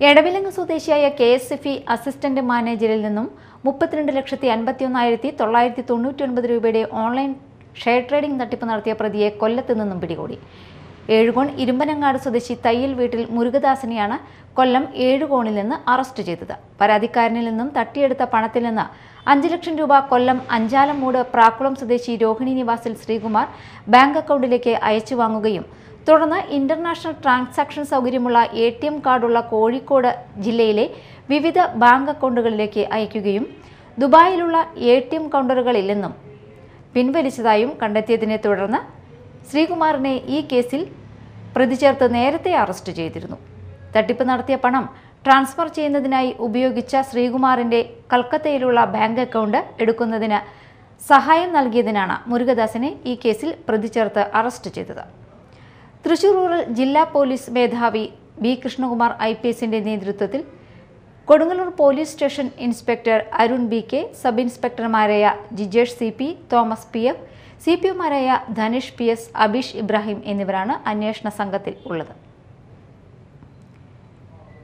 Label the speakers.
Speaker 1: എടവിലങ്ങ് സ്വദേശിയായ K S F E assistant മാനേജറിൽ നിന്നും മുപ്പത്തിരണ്ട് ലക്ഷത്തി അൻപത്തി ഒന്നായിരത്തി തൊള്ളായിരത്തി തൊണ്ണൂറ്റി ഒൻപത് രൂപയുടെ ഓൺലൈൻ ഷെയർ ട്രേഡിംഗ് തട്ടിപ്പ് നടത്തിയ പ്രതിയെ കൊല്ലത്ത് നിന്നും പിടികൂടി. ഏഴുകോൺ ഇരുമ്പനങ്ങാട് സ്വദേശി തയ്യൽ വീട്ടിൽ മുരുകദാസനെയാണ് കൊല്ലം ഏഴുകോണിൽ നിന്ന് അറസ്റ്റ് ചെയ്തത്. പരാതിക്കാരനിൽ നിന്നും തട്ടിയെടുത്ത പണത്തിൽ നിന്ന് അഞ്ച് ലക്ഷം രൂപ കൊല്ലം അഞ്ചാലം മൂട് പ്രാക്കുളം സ്വദേശി രോഹിണി നിവാസിൽ ശ്രീകുമാർ ബാങ്ക് അക്കൗണ്ടിലേക്ക് അയച്ചു വാങ്ങുകയും തുടർന്ന് ഇന്റർനാഷണൽ ട്രാൻസാക്ഷൻ സൗകര്യമുള്ള എ ടി എം കാർഡുള്ള കോഴിക്കോട് ജില്ലയിലെ വിവിധ ബാങ്ക് അക്കൗണ്ടുകളിലേക്ക് അയക്കുകയും ദുബായിലുള്ള എ ടി എം കൗണ്ടറുകളിൽ നിന്നും പിൻവലിച്ചതായും കണ്ടെത്തിയതിനെ തുടർന്ന് ശ്രീകുമാറിനെ ഈ കേസിൽ പ്രതി ചേർത്ത് നേരത്തെ അറസ്റ്റ് ചെയ്തിരുന്നു. തട്ടിപ്പ് നടത്തിയ പണം ട്രാൻസ്ഫർ ചെയ്യുന്നതിനായി ഉപയോഗിച്ച ശ്രീകുമാറിന്റെ കൽക്കത്തയിലുള്ള ബാങ്ക് അക്കൗണ്ട് എടുക്കുന്നതിന് സഹായം നൽകിയതിനാണ് മുരുകദാസിനെ ഈ കേസിൽ പ്രതി ചേർത്ത് അറസ്റ്റ് ചെയ്തത്. തൃശൂർ റൂറൽ ജില്ലാ പോലീസ് മേധാവി ബി കൃഷ്ണകുമാർ ഐ പി എസിന്റെ നേതൃത്വത്തിൽ Kodungallur police station inspector Arun B K sub ഇൻസ്പെക്ടർമാരായ Jijesh C P Thomas P F C P ഒമാരായ Dhanush P S Abeesh Ibrahim എന്നിവരാണ് അന്വേഷണ സംഘത്തിൽ ഉള്ളത്.